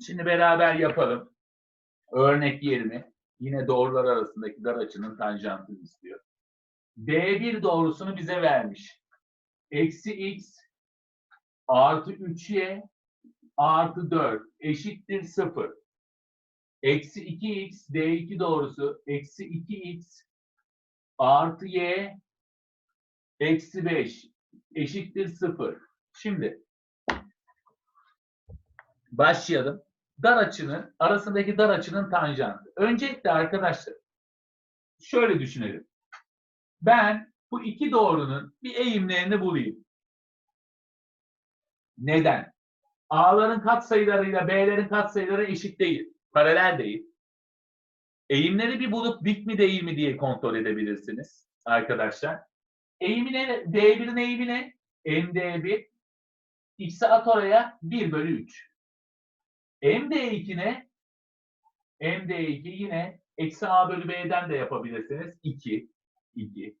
Şimdi beraber yapalım. Örnek 20. Yine doğrular arasındaki dar açının tanjantını istiyor. D1 doğrusunu bize vermiş. Eksi x artı 3y artı 4 eşittir 0. Eksi 2x D2 doğrusu eksi 2x artı y eksi 5 eşittir 0. Şimdi başlayalım. Dar açının arasındaki dar açının tanjantı. Öncelikle arkadaşlar şöyle düşünelim. Ben bu iki doğrunun bir eğimlerini bulayım. Neden? A'ların katsayılarıyla B'lerin katsayıları eşit değil. Paralel değil. Eğimleri bir bulup dik mi değil mi diye kontrol edebilirsiniz arkadaşlar. Eğimine, D1'in eğimine MD1 X'e at oraya 1 bölü 3. MD2 ne? MD2 yine eksi A bölü B'den de yapabilirsiniz. 2. 2.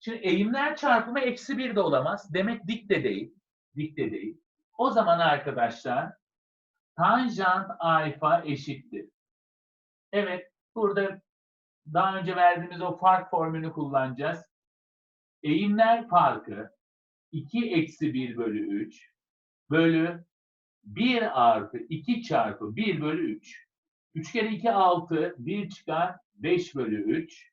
Şimdi eğimler çarpımı eksi 1 de olamaz. Demek dik de değil. Dik de değil. O zaman arkadaşlar tanjant alfa eşittir. Evet, burada daha önce verdiğimiz o fark formülünü kullanacağız. Eğimler farkı 2 eksi 1 bölü 3 bölü 1 artı 2 çarpı 1 bölü 3. 3 kere 2 6, 1 çıkar 5 bölü 3.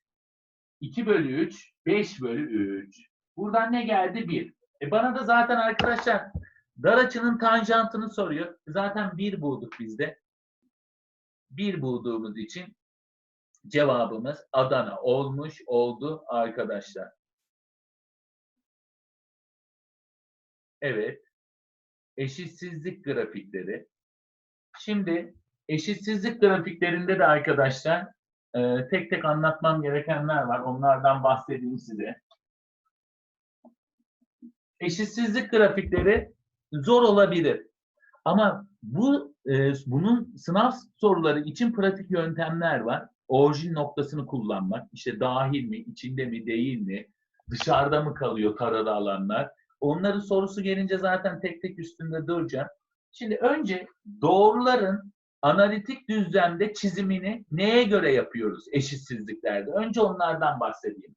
2 bölü 3, 5 bölü 3. Buradan ne geldi? 1. E bana da zaten arkadaşlar dar açının tanjantını soruyor. Zaten 1 bulduk biz de. 1 bulduğumuz için cevabımız Adana olmuş oldu arkadaşlar. Evet. Eşitsizlik grafikleri. Şimdi eşitsizlik grafiklerinde de arkadaşlar e, tek tek anlatmam gerekenler var. Onlardan bahsedeyim size. Eşitsizlik grafikleri zor olabilir. Ama bu e, bunun sınav soruları için pratik yöntemler var. Orijin noktasını kullanmak, işte dahil mi, içinde mi, değil mi, dışarıda mı kalıyor taralı alanlar. Onların sorusu gelince zaten tek tek üstünde duracağım. Şimdi önce doğruların analitik düzlemde çizimini neye göre yapıyoruz eşitsizliklerde? Önce onlardan bahsedeyim.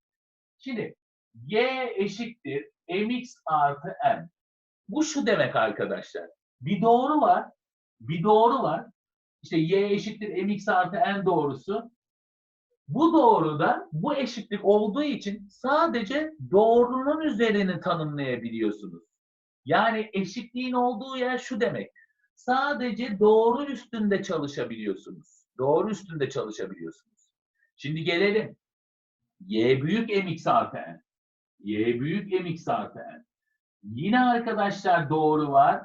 Şimdi y eşittir mx artı m. Bu şu demek arkadaşlar. Bir doğru var. Bir doğru var. İşte y eşittir mx artı n doğrusu. Bu doğruda bu eşitlik olduğu için sadece doğrunun üzerini tanımlayabiliyorsunuz. Yani eşitliğin olduğu yer şu demek. Sadece doğru üstünde çalışabiliyorsunuz. Doğru üstünde çalışabiliyorsunuz. Şimdi gelelim. Y büyük mx artı n. Y büyük mx artı n. Yine arkadaşlar doğru var.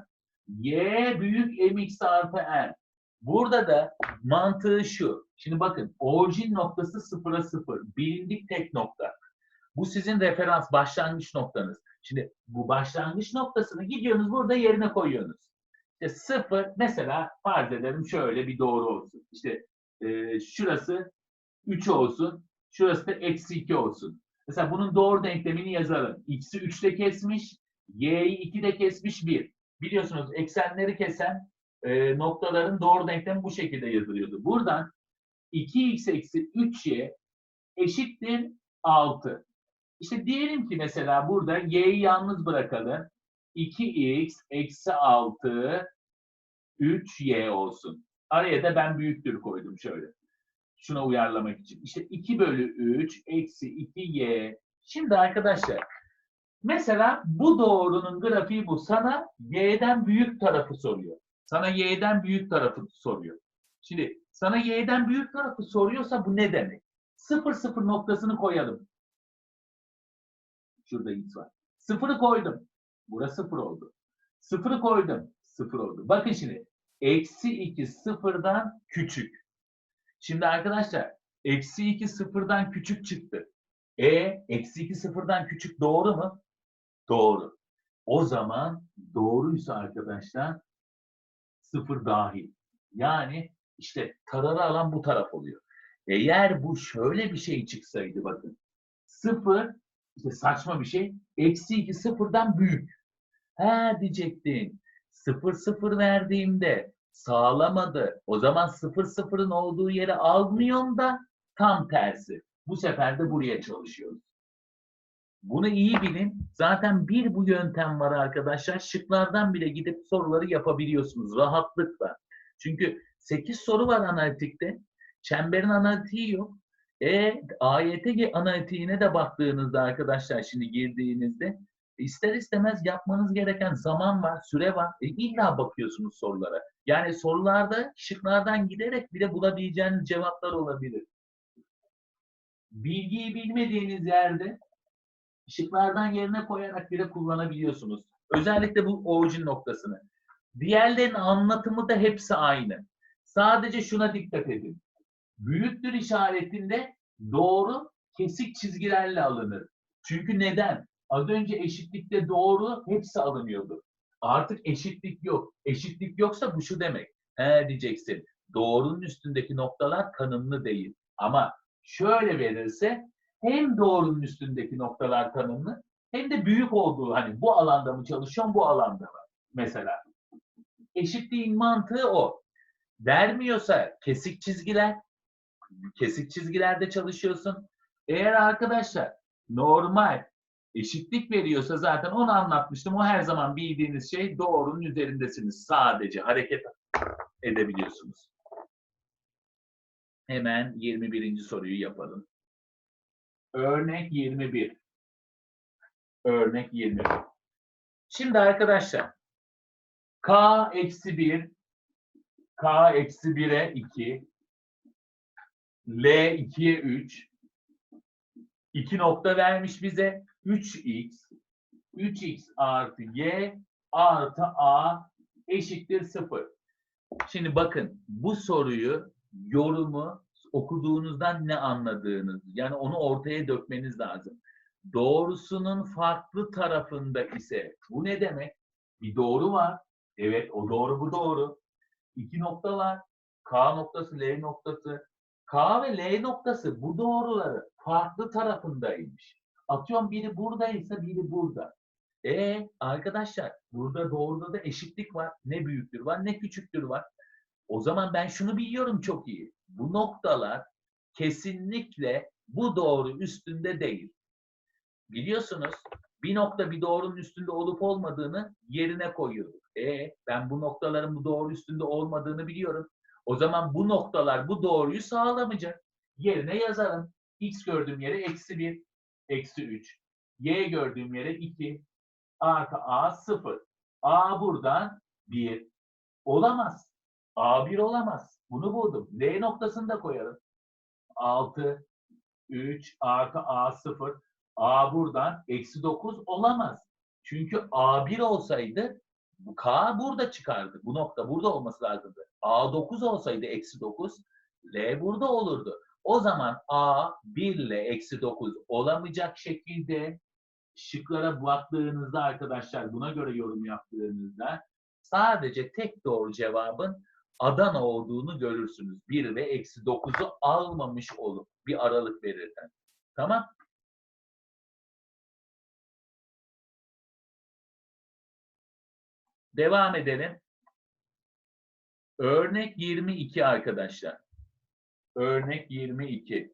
Y büyük mx artı n. Burada da mantığı şu. Şimdi bakın orijin noktası sıfıra sıfır. Bilindik tek nokta. Bu sizin referans başlangıç noktanız. Şimdi bu başlangıç noktasını gidiyorsunuz burada yerine koyuyorsunuz. İşte sıfır mesela farz edelim şöyle bir doğru olsun. İşte e, şurası 3 olsun. Şurası da eksi 2 olsun. Mesela bunun doğru denklemini yazalım. X'i 3'te kesmiş. Y'yi 2'de kesmiş 1. Biliyorsunuz eksenleri kesen e, noktaların doğru denklemi bu şekilde yazılıyordu. Buradan 2x eksi 3y eşittir 6. İşte diyelim ki mesela burada y'yi yalnız bırakalım. 2x eksi 6 3y olsun. Araya da ben büyüktür koydum şöyle. Şuna uyarlamak için. İşte 2 bölü 3 eksi 2y. Şimdi arkadaşlar mesela bu doğrunun grafiği bu. Sana y'den büyük tarafı soruyor. Sana y'den büyük tarafı soruyor. Şimdi sana y'den büyük tarafı soruyorsa bu ne demek? 0 0 noktasını koyalım. Şurada x var. Sıfırı koydum. Burası sıfır oldu. Sıfırı koydum. Sıfır oldu. Bakın şimdi. Eksi 2 sıfırdan küçük. Şimdi arkadaşlar eksi 2 sıfırdan küçük çıktı. E eksi 2 sıfırdan küçük doğru mu? Doğru. O zaman doğruysa arkadaşlar sıfır dahil. Yani işte taralı alan bu taraf oluyor. Eğer bu şöyle bir şey çıksaydı bakın. Sıfır, işte saçma bir şey. Eksi iki sıfırdan büyük. He diyecektin. Sıfır sıfır verdiğimde sağlamadı. O zaman sıfır sıfırın olduğu yere almıyorum da tam tersi. Bu sefer de buraya çalışıyoruz. Bunu iyi bilin. Zaten bir bu yöntem var arkadaşlar. Şıklardan bile gidip soruları yapabiliyorsunuz rahatlıkla. Çünkü 8 soru var analitikte. Çemberin analitiği yok. E AYT analitiğine de baktığınızda arkadaşlar şimdi girdiğinizde ister istemez yapmanız gereken zaman var, süre var. E, illa bakıyorsunuz sorulara. Yani sorularda şıklardan giderek bile bulabileceğiniz cevaplar olabilir. Bilgiyi bilmediğiniz yerde şıklardan yerine koyarak bile kullanabiliyorsunuz. Özellikle bu orijin noktasını. Diğerlerinin anlatımı da hepsi aynı. Sadece şuna dikkat edin. Büyüktür işaretinde doğru kesik çizgilerle alınır. Çünkü neden? Az önce eşitlikte doğru hepsi alınıyordu. Artık eşitlik yok. Eşitlik yoksa bu şu demek. He diyeceksin. Doğrunun üstündeki noktalar tanımlı değil. Ama şöyle verirse hem doğrunun üstündeki noktalar tanımlı hem de büyük olduğu hani bu alanda mı çalışıyorum bu alanda mı mesela. Eşitliğin mantığı o. Vermiyorsa kesik çizgiler, kesik çizgilerde çalışıyorsun. Eğer arkadaşlar normal eşitlik veriyorsa zaten onu anlatmıştım. O her zaman bildiğiniz şey doğrunun üzerindesiniz. Sadece hareket edebiliyorsunuz. Hemen 21. soruyu yapalım. Örnek 21. Örnek 21. Şimdi arkadaşlar k eksi 1 k eksi 1'e 2 L 2'ye 3 2 nokta vermiş bize 3x 3x artı y artı a eşittir 0. Şimdi bakın bu soruyu yorumu okuduğunuzdan ne anladığınız yani onu ortaya dökmeniz lazım. Doğrusunun farklı tarafında ise bu ne demek? Bir doğru var. Evet o doğru bu doğru. İki nokta var. K noktası, L noktası. K ve L noktası bu doğruları farklı tarafındaymış. Atıyorum biri buradaysa biri burada. E arkadaşlar burada doğruda da eşitlik var. Ne büyüktür var ne küçüktür var. O zaman ben şunu biliyorum çok iyi. Bu noktalar kesinlikle bu doğru üstünde değil. Biliyorsunuz bir nokta bir doğrunun üstünde olup olmadığını yerine koyuyoruz. E ben bu noktaların bu doğru üstünde olmadığını biliyorum. O zaman bu noktalar bu doğruyu sağlamayacak. Yerine yazarım. X gördüğüm yere eksi 1, eksi 3. Y gördüğüm yere 2, artı A 0. A buradan 1. Olamaz. A1 olamaz. Bunu buldum. L noktasını da koyalım. 6, 3 artı A0. A buradan eksi 9 olamaz. Çünkü A1 olsaydı K burada çıkardı. Bu nokta burada olması lazımdı. A9 olsaydı eksi 9 L burada olurdu. O zaman A 1 ile eksi 9 olamayacak şekilde şıklara baktığınızda arkadaşlar buna göre yorum yaptığınızda sadece tek doğru cevabın Adana olduğunu görürsünüz. 1 ve eksi 9'u almamış olup bir aralık verirken. Tamam. Devam edelim. Örnek 22 arkadaşlar. Örnek 22.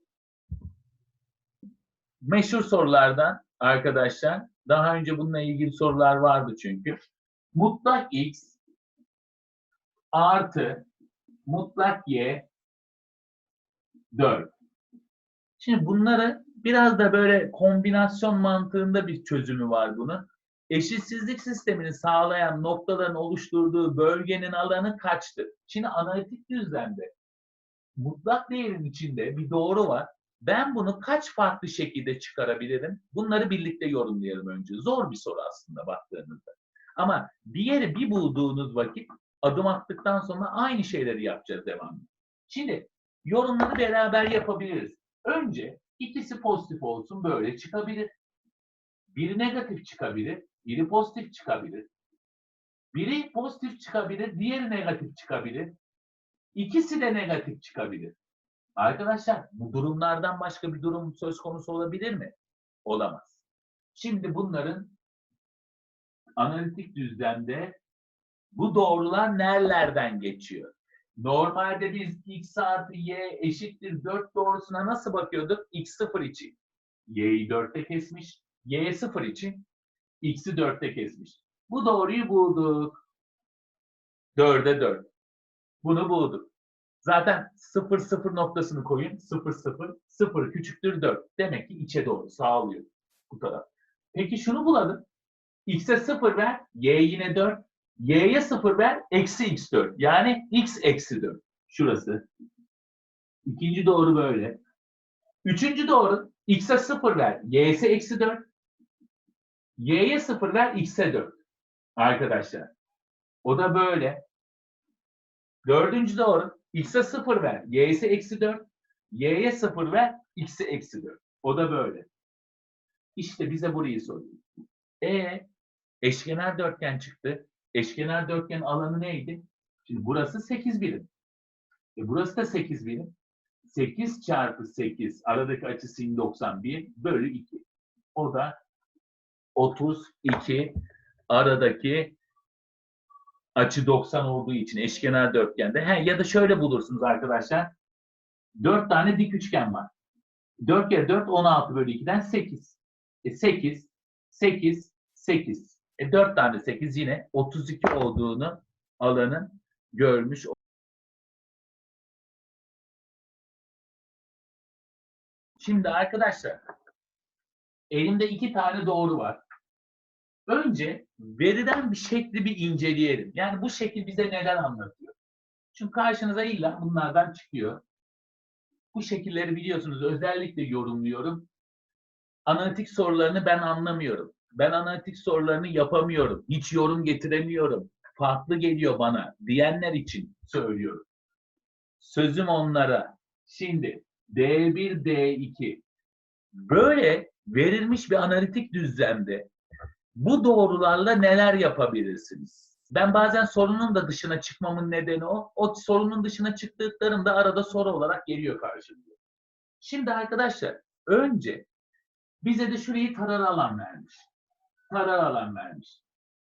Meşhur sorulardan arkadaşlar. Daha önce bununla ilgili sorular vardı çünkü. Mutlak x artı mutlak y 4. Şimdi bunları biraz da böyle kombinasyon mantığında bir çözümü var bunun. Eşitsizlik sistemini sağlayan noktaların oluşturduğu bölgenin alanı kaçtır? Şimdi analitik düzlemde mutlak değerin içinde bir doğru var. Ben bunu kaç farklı şekilde çıkarabilirim? Bunları birlikte yorumlayalım önce. Zor bir soru aslında baktığınızda. Ama diğeri bir bulduğunuz vakit adım attıktan sonra aynı şeyleri yapacağız devamlı. Şimdi yorumları beraber yapabiliriz. Önce ikisi pozitif olsun böyle çıkabilir. Biri negatif çıkabilir, biri pozitif çıkabilir. Biri pozitif çıkabilir, diğeri negatif çıkabilir. İkisi de negatif çıkabilir. Arkadaşlar bu durumlardan başka bir durum söz konusu olabilir mi? Olamaz. Şimdi bunların analitik düzlemde Bu doğrular nerelerden geçiyor? Normalde biz x artı y eşittir 4 doğrusuna nasıl bakıyorduk? x 0 için y'yi 4'te kesmiş. y 0 için x'i 4'te kesmiş. Bu doğruyu bulduk. 4'e 4. Bunu bulduk. Zaten 0 0 noktasını koyun. 0 0 0 küçüktür 4. Demek ki içe doğru sağlıyor bu taraf. Peki şunu bulalım. X'e 0 ver, Y yine 4. Y'ye 0 ver, eksi X4. Yani X eksi 4. Şurası. İkinci doğru böyle. Üçüncü doğru. X'e 0 ver, Y'se eksi 4. Y'ye 0 ver, X'e 4. Arkadaşlar. O da böyle. Dördüncü doğru. X'e 0 ver, Y'se eksi 4. Y'ye 0 ver, X'e eksi 4. O da böyle. İşte bize burayı soruyor. E eşkenar dörtgen çıktı. Eşkenar dörtgen alanı neydi? Şimdi burası 8 birim. E burası da 8 birim. 8 çarpı 8 aradaki açı sin 91 bölü 2. O da 32 aradaki açı 90 olduğu için eşkenar dörtgende. He, ya da şöyle bulursunuz arkadaşlar. 4 tane dik üçgen var. 4 kere 4 16 bölü 2'den 8. E 8, 8, 8. E 4 tane 8 yine 32 olduğunu alanın görmüş. Şimdi arkadaşlar elimde iki tane doğru var. Önce verilen bir şekli bir inceleyelim. Yani bu şekil bize neden anlatıyor? Çünkü karşınıza illa bunlardan çıkıyor. Bu şekilleri biliyorsunuz özellikle yorumluyorum. Analitik sorularını ben anlamıyorum. Ben analitik sorularını yapamıyorum. Hiç yorum getiremiyorum. Farklı geliyor bana diyenler için söylüyorum. Sözüm onlara. Şimdi D1, D2 böyle verilmiş bir analitik düzlemde bu doğrularla neler yapabilirsiniz? Ben bazen sorunun da dışına çıkmamın nedeni o. O sorunun dışına çıktıklarında arada soru olarak geliyor karşımıza. Şimdi arkadaşlar önce bize de şurayı tarar alan vermiş. Tarar alan vermiş.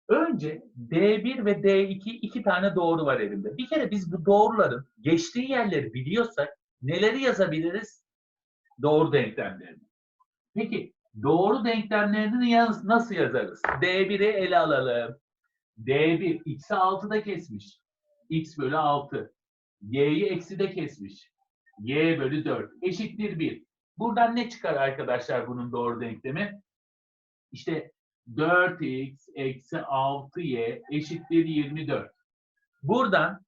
Önce D1 ve D2 iki tane doğru var elimde. Bir kere biz bu doğruların geçtiği yerleri biliyorsak neleri yazabiliriz? Doğru denklemlerini. Peki doğru denklemlerini nasıl yazarız? D1'i ele alalım. D1 x'i 6'da kesmiş. x bölü 6. y'yi eksi de kesmiş. y bölü 4 eşittir 1. Buradan ne çıkar arkadaşlar bunun doğru denklemi? İşte 4x eksi 6y eşittir 24. Buradan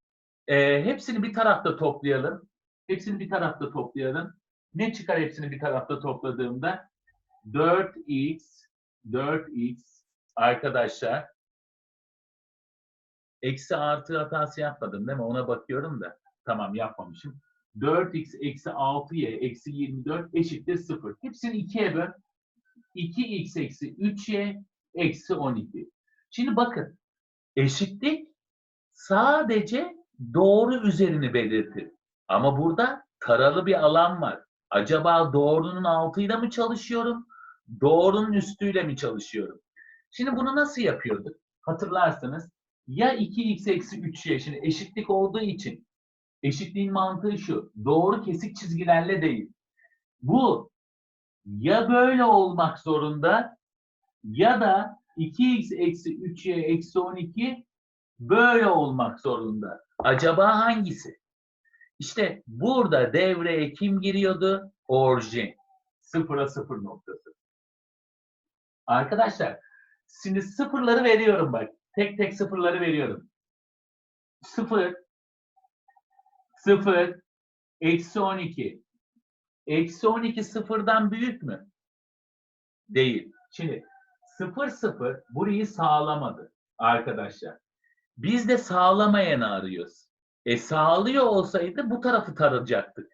e, hepsini bir tarafta toplayalım. Hepsini bir tarafta toplayalım. Ne çıkar hepsini bir tarafta topladığımda? 4x 4x arkadaşlar eksi artı hatası yapmadım değil mi? Ona bakıyorum da. Tamam yapmamışım. 4x eksi 6y eksi 24 eşittir 0. Hepsini 2'ye böl. 2x eksi 3y eksi 12. Şimdi bakın eşitlik sadece doğru üzerini belirtir. Ama burada taralı bir alan var. Acaba doğrunun altıyla mı çalışıyorum? Doğrunun üstüyle mi çalışıyorum? Şimdi bunu nasıl yapıyorduk? Hatırlarsanız ya 2x eksi 3y şimdi eşitlik olduğu için eşitliğin mantığı şu. Doğru kesik çizgilerle değil. Bu ya böyle olmak zorunda ya da 2x eksi 3y eksi 12 böyle olmak zorunda. Acaba hangisi? İşte burada devreye kim giriyordu? Orijin. Sıfıra sıfır noktası. Arkadaşlar şimdi sıfırları veriyorum bak. Tek tek sıfırları veriyorum. Sıfır, sıfır, eksi 12. Eksi 12 sıfırdan büyük mü? Değil. Şimdi sıfır sıfır burayı sağlamadı arkadaşlar. Biz de sağlamayanı arıyoruz. E sağlıyor olsaydı bu tarafı tarayacaktık.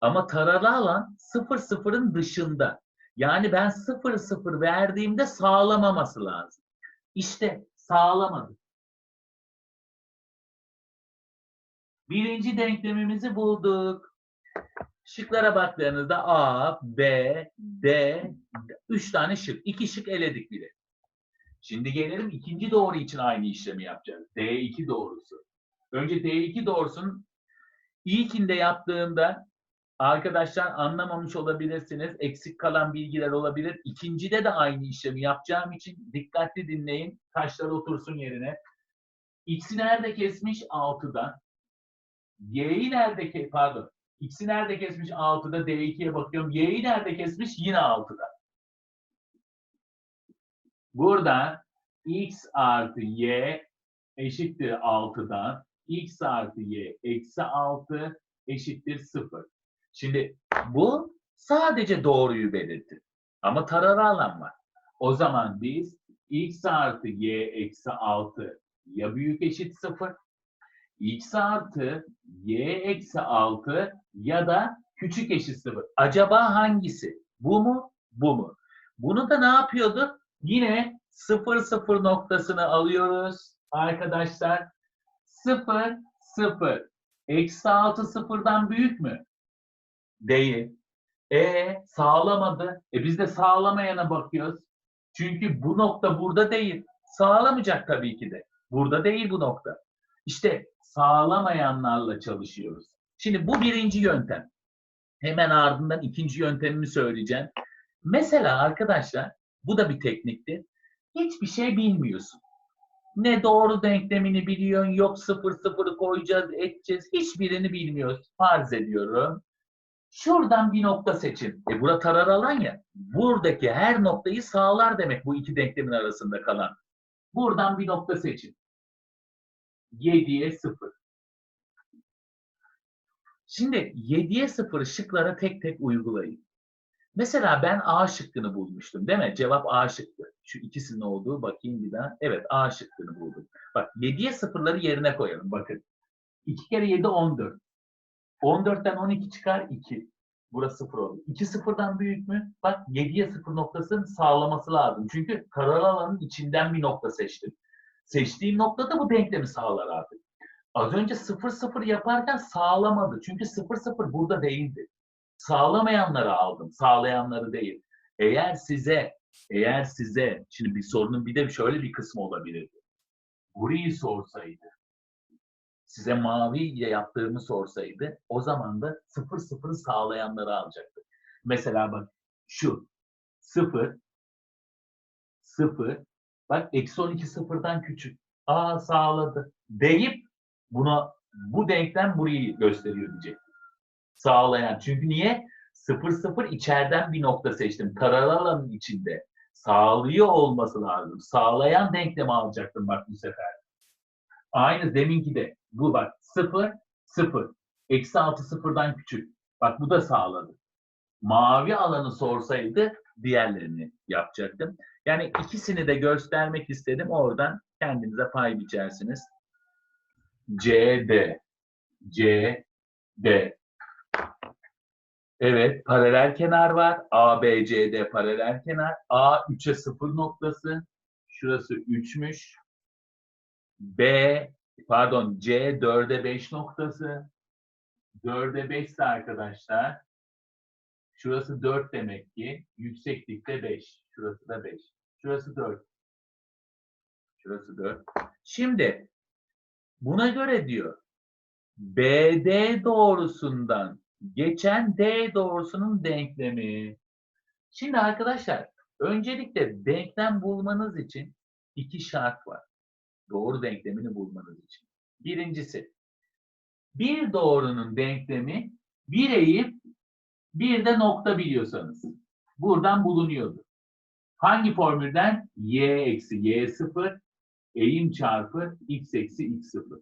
Ama taralı alan sıfır sıfırın dışında. Yani ben sıfır sıfır verdiğimde sağlamaması lazım. İşte sağlamadı. Birinci denklemimizi bulduk. Şıklara baktığınızda A, B, D, üç tane şık. İki şık eledik bile. Şimdi gelelim ikinci doğru için aynı işlemi yapacağız. D2 doğrusu. Önce D2 doğrusunun ilkinde yaptığımda arkadaşlar anlamamış olabilirsiniz. Eksik kalan bilgiler olabilir. İkincide de aynı işlemi yapacağım için dikkatli dinleyin. Taşlar otursun yerine. X'i nerede kesmiş? 6'da. Y'yi nerede pardon. X'i nerede kesmiş? 6'da. D2'ye bakıyorum. Y'yi nerede kesmiş? Yine 6'da. Burada X artı Y eşittir 6'dan. X artı Y eksi 6 eşittir 0. Şimdi bu sadece doğruyu belirtir. Ama taralı alan var. O zaman biz X artı Y eksi 6 ya büyük eşit 0 x artı y eksi 6 ya da küçük eşit 0. Acaba hangisi? Bu mu? Bu mu? Bunu da ne yapıyorduk? Yine 0 0 noktasını alıyoruz arkadaşlar. 0 0. Eksi 6 sıfırdan büyük mü? Değil. E sağlamadı. E biz de sağlamayana bakıyoruz. Çünkü bu nokta burada değil. Sağlamayacak tabii ki de. Burada değil bu nokta. İşte sağlamayanlarla çalışıyoruz. Şimdi bu birinci yöntem. Hemen ardından ikinci yöntemimi söyleyeceğim. Mesela arkadaşlar bu da bir tekniktir. Hiçbir şey bilmiyorsun. Ne doğru denklemini biliyorsun, yok sıfır sıfırı koyacağız, edeceğiz. Hiçbirini bilmiyoruz. Farz ediyorum. Şuradan bir nokta seçin. E bura tarar alan ya. Buradaki her noktayı sağlar demek bu iki denklemin arasında kalan. Buradan bir nokta seçin. 7'ye 0. Şimdi 7'ye 0 şıklara tek tek uygulayın. Mesela ben A şıkkını bulmuştum değil mi? Cevap A şıkkı. Şu ikisinin olduğu bakayım bir daha. Evet A şıkkını buldum. Bak 7'ye 0'ları yerine koyalım. Bakın. 2 kere 7 14. 14'ten 12 çıkar 2. Burası 0 oldu. 2 sıfırdan büyük mü? Bak 7'ye 0 noktasını sağlaması lazım. Çünkü karar alanın içinden bir nokta seçtim. Seçtiğim noktada bu denklemi sağlar artık. Az önce 0-0 yaparken sağlamadı. Çünkü 0-0 burada değildi. Sağlamayanları aldım, sağlayanları değil. Eğer size, eğer size, şimdi bir sorunun bir de şöyle bir kısmı olabilirdi. Burayı sorsaydı, size mavi ile yaptığımı sorsaydı, o zaman da 0-0'ı sağlayanları alacaktı. Mesela bak şu 0, 0, bak eksi 12 sıfırdan küçük. Aa sağladı. Deyip buna bu denklem burayı gösteriyor diyecek. Sağlayan. Çünkü niye? 0 0 içeriden bir nokta seçtim. Karar alanın içinde. Sağlıyor olması lazım. Sağlayan denklemi alacaktım bak bu sefer. Aynı deminki de. Bu bak 0 0. Eksi 6 sıfırdan küçük. Bak bu da sağladı. Mavi alanı sorsaydı diğerlerini yapacaktım. Yani ikisini de göstermek istedim. Oradan kendinize pay biçersiniz. CD. CD. Evet, paralel kenar var. ABCD paralel kenar. A 3'e 0 noktası. Şurası 3'müş. B, pardon C 4'e 5 noktası. 4'e 5 ise arkadaşlar. Şurası 4 demek ki. Yükseklikte 5. Şurası da 5. Şurası 4. Şurası 4. Şimdi buna göre diyor BD doğrusundan geçen D doğrusunun denklemi. Şimdi arkadaşlar öncelikle denklem bulmanız için iki şart var. Doğru denklemini bulmanız için. Birincisi bir doğrunun denklemi bir eğip bir de nokta biliyorsanız. Buradan bulunuyordu. Hangi formülden? y eksi y sıfır eğim çarpı x eksi x sıfır.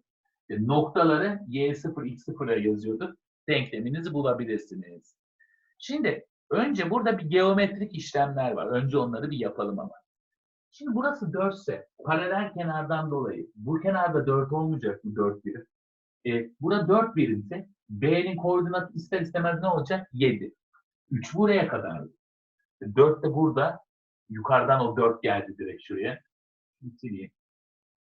İşte noktaları y sıfır x sıfıra yazıyorduk. Denkleminizi bulabilirsiniz. Şimdi önce burada bir geometrik işlemler var. Önce onları bir yapalım ama. Şimdi burası 4 ise paralel kenardan dolayı bu kenarda 4 olmayacak mı 4 birim? E, burada 4 birimse B'nin koordinatı ister istemez ne olacak? 7. 3 buraya kadar. 4 de burada. Yukarıdan o 4 geldi direkt şuraya. Şimdi sileyim.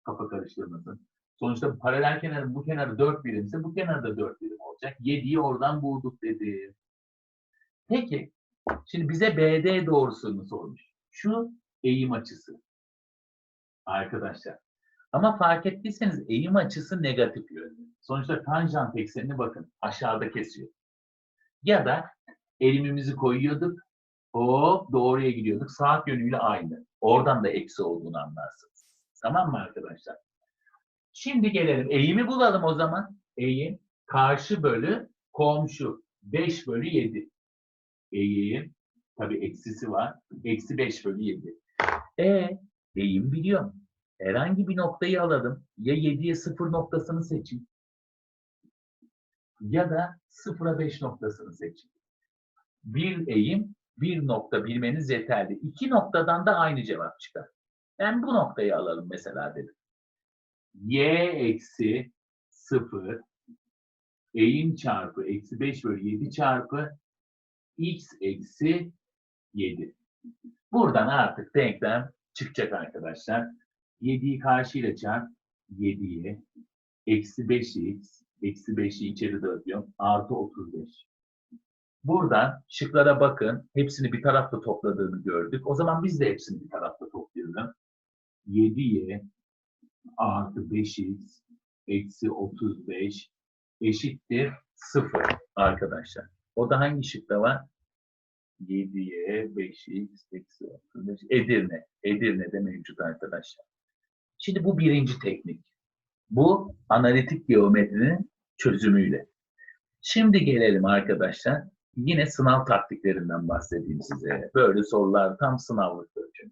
Kafa karıştırmasın. Sonuçta paralel kenarın bu kenarı 4 birimse bu kenarda 4 birim olacak. 7'yi oradan bulduk dedi. Peki. Şimdi bize BD doğrusunu sormuş. Şu eğim açısı. Arkadaşlar. Ama fark ettiyseniz eğim açısı negatif yönde. Sonuçta tanjant eksenini bakın aşağıda kesiyor. Ya da elimimizi koyuyorduk. Hop doğruya gidiyorduk. Saat yönüyle aynı. Oradan da eksi olduğunu anlarsınız. Tamam mı arkadaşlar? Şimdi gelelim. Eğimi bulalım o zaman. Eğim karşı bölü komşu. 5 bölü 7. Eğim tabii eksisi var. Eksi 5 bölü 7. E eğim biliyorum. Herhangi bir noktayı alalım. Ya 7'ye 0 noktasını seçin. Ya da 0'a 5 noktasını seçin. Bir eğim, bir nokta bilmeniz yeterli. İki noktadan da aynı cevap çıkar. Ben bu noktayı alalım mesela dedim. Y eksi 0 eğim çarpı eksi 5 bölü 7 çarpı x eksi 7. Buradan artık denklem çıkacak arkadaşlar. 7'yi karşıyla çarp 7'ye eksi 5x eksi 5'i içeri dağıtıyorum artı 35. Buradan şıklara bakın. Hepsini bir tarafta topladığını gördük. O zaman biz de hepsini bir tarafta toplayalım. 7y artı 5x eksi 35 eşittir 0 arkadaşlar. O da hangi şıkta var? 7'ye 5x eksi 35 Edirne. Edirne'de mevcut arkadaşlar. Şimdi bu birinci teknik. Bu analitik geometrinin çözümüyle. Şimdi gelelim arkadaşlar. Yine sınav taktiklerinden bahsedeyim size. Böyle sorular tam sınavlık ölçüm.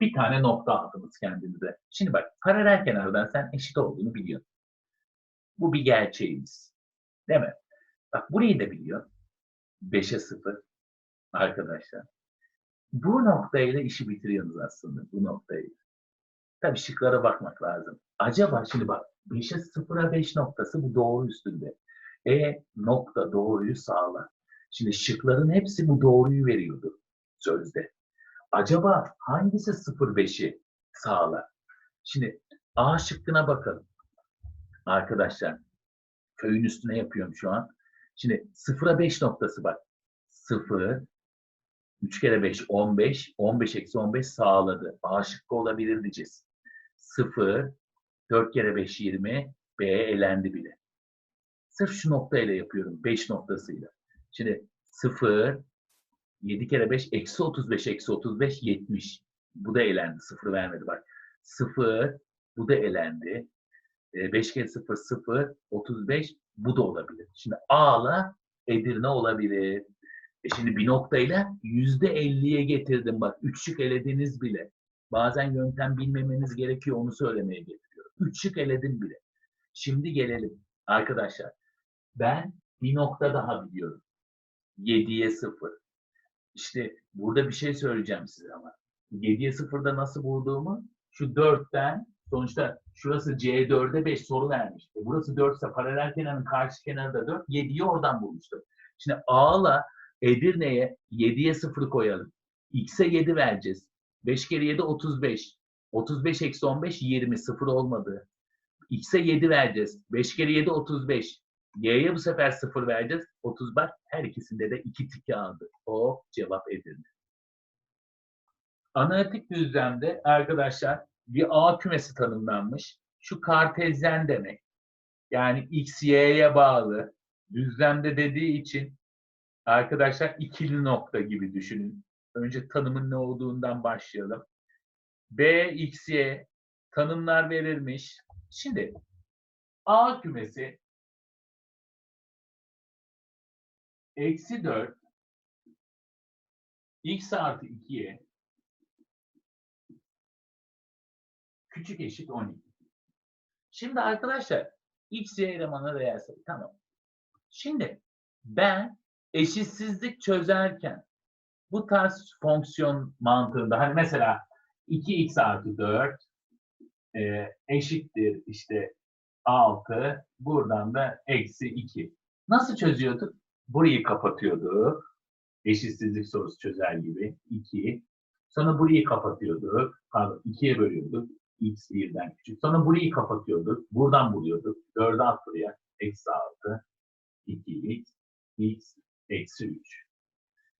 Bir tane nokta aldınız kendinize. Şimdi bak paralel kenardan sen eşit olduğunu biliyorsun. Bu bir gerçeğimiz. Değil mi? Bak burayı da biliyor. 5'e 0 arkadaşlar. Bu noktayla işi bitiriyorsunuz aslında. Bu noktayı. Tabii şıklara bakmak lazım. Acaba şimdi bak 5'e 0'a 5 noktası bu doğru üstünde. E nokta doğruyu sağlar. Şimdi şıkların hepsi bu doğruyu veriyordu sözde. Acaba hangisi 0-5'i sağlar? Şimdi A şıkkına bakalım. Arkadaşlar köyün üstüne yapıyorum şu an. Şimdi 0'a 5 noktası bak. 0, 3 kere 5, 15. 15 eksi 15 sağladı. A şıkkı olabilir diyeceğiz. 0, 4 kere 5, 20. B elendi bile. Sırf şu noktayla yapıyorum. 5 noktasıyla. Şimdi 0, 7 kere 5, eksi 35, eksi 35, 70. Bu da elendi. 0 vermedi bak. 0, bu da elendi. 5 kere 0, 0, 35. Bu da olabilir. Şimdi A'la Edirne olabilir. E şimdi bir noktayla %50'ye getirdim. Bak üç şık elediniz bile. Bazen yöntem bilmemeniz gerekiyor. Onu söylemeye getiriyorum. Üç şık eledim bile. Şimdi gelelim. Arkadaşlar ben bir nokta daha biliyorum. 7'ye 0. İşte burada bir şey söyleyeceğim size ama. 7'ye 0'da nasıl bulduğumu şu 4'ten sonuçta şurası C4'e 5 soru vermiş. E burası 4 ise paralel kenarın karşı kenarı da 4. 7'yi oradan bulmuştum. Şimdi A'la Edirne'ye 7'ye 0 koyalım. X'e 7 vereceğiz. 5 kere 7 35. 35 eksi 15 20 0 olmadı. X'e 7 vereceğiz. 5 kere 7 35. Y'ye bu sefer 0 vereceğiz. 30 bak her ikisinde de 2 tiki aldı. O cevap Edirne. Analitik düzlemde arkadaşlar bir A kümesi tanımlanmış. Şu kartezyen demek. Yani X, Y'ye bağlı. Düzlemde dediği için arkadaşlar ikili nokta gibi düşünün. Önce tanımın ne olduğundan başlayalım. B, X, Y tanımlar verilmiş. Şimdi A kümesi eksi 4 x artı 2'ye küçük eşit 12. Şimdi arkadaşlar x, y elemanı reel. Tamam. Şimdi ben eşitsizlik çözerken bu tarz fonksiyon mantığında hani mesela 2x artı 4 e, eşittir işte 6 buradan da eksi 2. Nasıl çözüyorduk? Burayı kapatıyorduk. Eşitsizlik sorusu çözer gibi. 2. Sonra burayı kapatıyorduk. Pardon 2'ye bölüyorduk. X birden küçük. Sonra burayı kapatıyorduk. Buradan buluyorduk. 4'ü at buraya. Eksi 6. 2x. X eksi 3.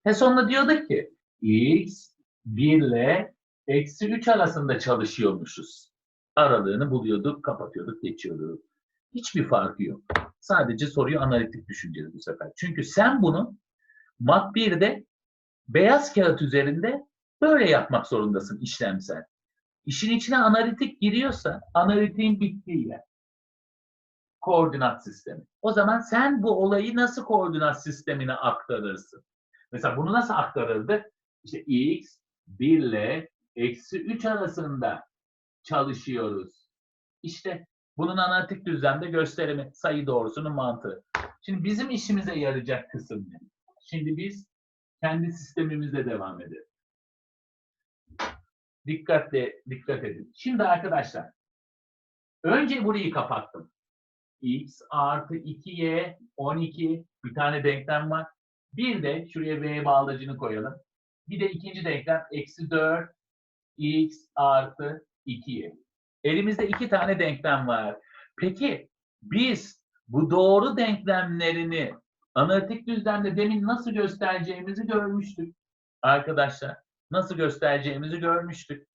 Ve sonra diyorduk ki x 1 ile eksi 3 arasında çalışıyormuşuz. Aralığını buluyorduk, kapatıyorduk, geçiyorduk. Hiçbir farkı yok. Sadece soruyu analitik düşüneceğiz bu sefer. Çünkü sen bunu mat 1'de beyaz kağıt üzerinde böyle yapmak zorundasın işlemsel. İşin içine analitik giriyorsa analitiğin bittiği yer. Koordinat sistemi. O zaman sen bu olayı nasıl koordinat sistemine aktarırsın? Mesela bunu nasıl aktarırdık? İşte x 1 ile eksi 3 arasında çalışıyoruz. İşte bunun analitik düzlemde gösterimi, sayı doğrusunun mantığı. Şimdi bizim işimize yarayacak kısım ne? Şimdi biz kendi sistemimizle devam edelim. Dikkatle, dikkat edin. Şimdi arkadaşlar, önce burayı kapattım. x artı 2y 12 bir tane denklem var. Bir de şuraya v bağlacını koyalım. Bir de ikinci denklem eksi 4 x artı 2y. Elimizde iki tane denklem var. Peki biz bu doğru denklemlerini analitik düzlemde demin nasıl göstereceğimizi görmüştük. Arkadaşlar nasıl göstereceğimizi görmüştük.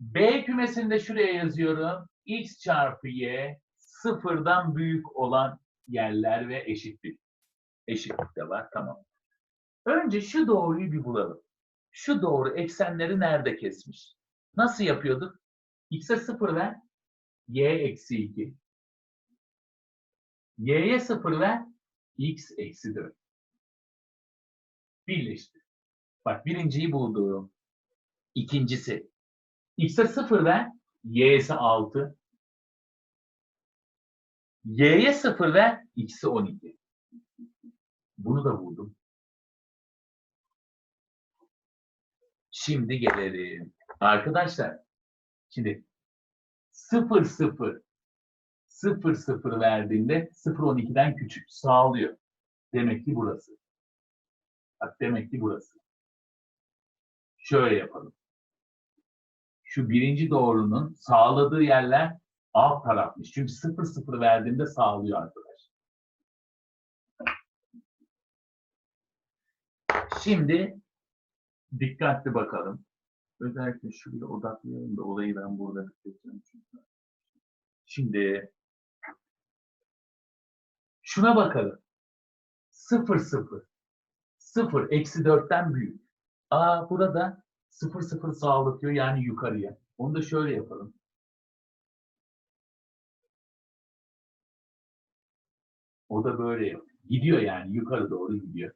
B kümesinde şuraya yazıyorum. x çarpı y sıfırdan büyük olan yerler ve eşitlik. Eşitlik de var tamam. Önce şu doğruyu bir bulalım. Şu doğru eksenleri nerede kesmiş? Nasıl yapıyorduk? X'e 0 ver, Y eksi 2. Y'ye 0 ver, X eksi 4. Birleştir. Bak birinciyi buldum. İkincisi. X'e 0 ver, Y'si 6. Y'ye 0 ver, X'i 12. Bunu da buldum. Şimdi gelelim. Arkadaşlar, şimdi 0 0 0 0 verdiğinde 0 12'den küçük sağlıyor. Demek ki burası. Bak demek ki burası. Şöyle yapalım. Şu birinci doğrunun sağladığı yerler alt tarafmış. Çünkü 0 0 verdiğinde sağlıyor arkadaş. Şimdi dikkatli bakalım. Özellikle şuraya odaklayalım da olayı ben burada bitireceğim çünkü. Şimdi şuna bakalım. 0 0 0 eksi 4'ten büyük. Aa burada 0 0 sağlatıyor yani yukarıya. Onu da şöyle yapalım. O da böyle yapıyor. Gidiyor yani yukarı doğru gidiyor.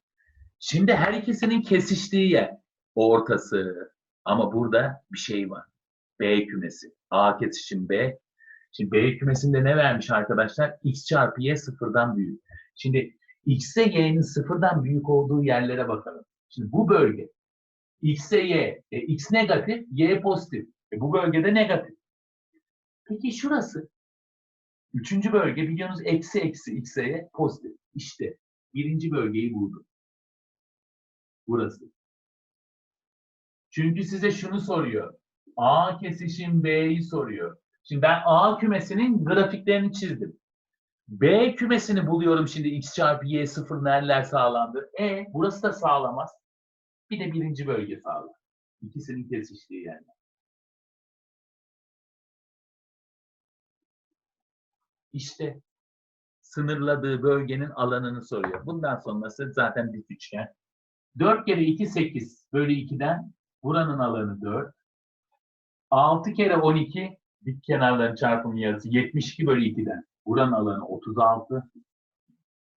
Şimdi her ikisinin kesiştiği yer ortası. Ama burada bir şey var. B kümesi. A kesişim B. Şimdi B kümesinde ne vermiş arkadaşlar? X çarpı Y sıfırdan büyük. Şimdi X'e Y'nin sıfırdan büyük olduğu yerlere bakalım. Şimdi bu bölge X'e Y. E, X negatif, Y pozitif. E, bu bölgede negatif. Peki şurası? Üçüncü bölge biliyorsunuz eksi eksi X'e Y pozitif. İşte birinci bölgeyi buldum. Burası. Çünkü size şunu soruyor. A kesişim B'yi soruyor. Şimdi ben A kümesinin grafiklerini çizdim. B kümesini buluyorum şimdi x çarpı y sıfır nereler sağlandı? E burası da sağlamaz. Bir de birinci bölge sağlar. İkisinin kesiştiği yerler. İşte sınırladığı bölgenin alanını soruyor. Bundan sonrası zaten dik üçgen. 4 kere 2 8 bölü 2'den buranın alanı 4. 6 kere 12 dik kenarların çarpımı yarısı 72 bölü 2'den. Buranın alanı 36.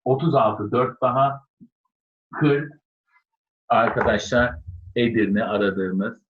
36 4 daha 40 arkadaşlar Edirne aradığımız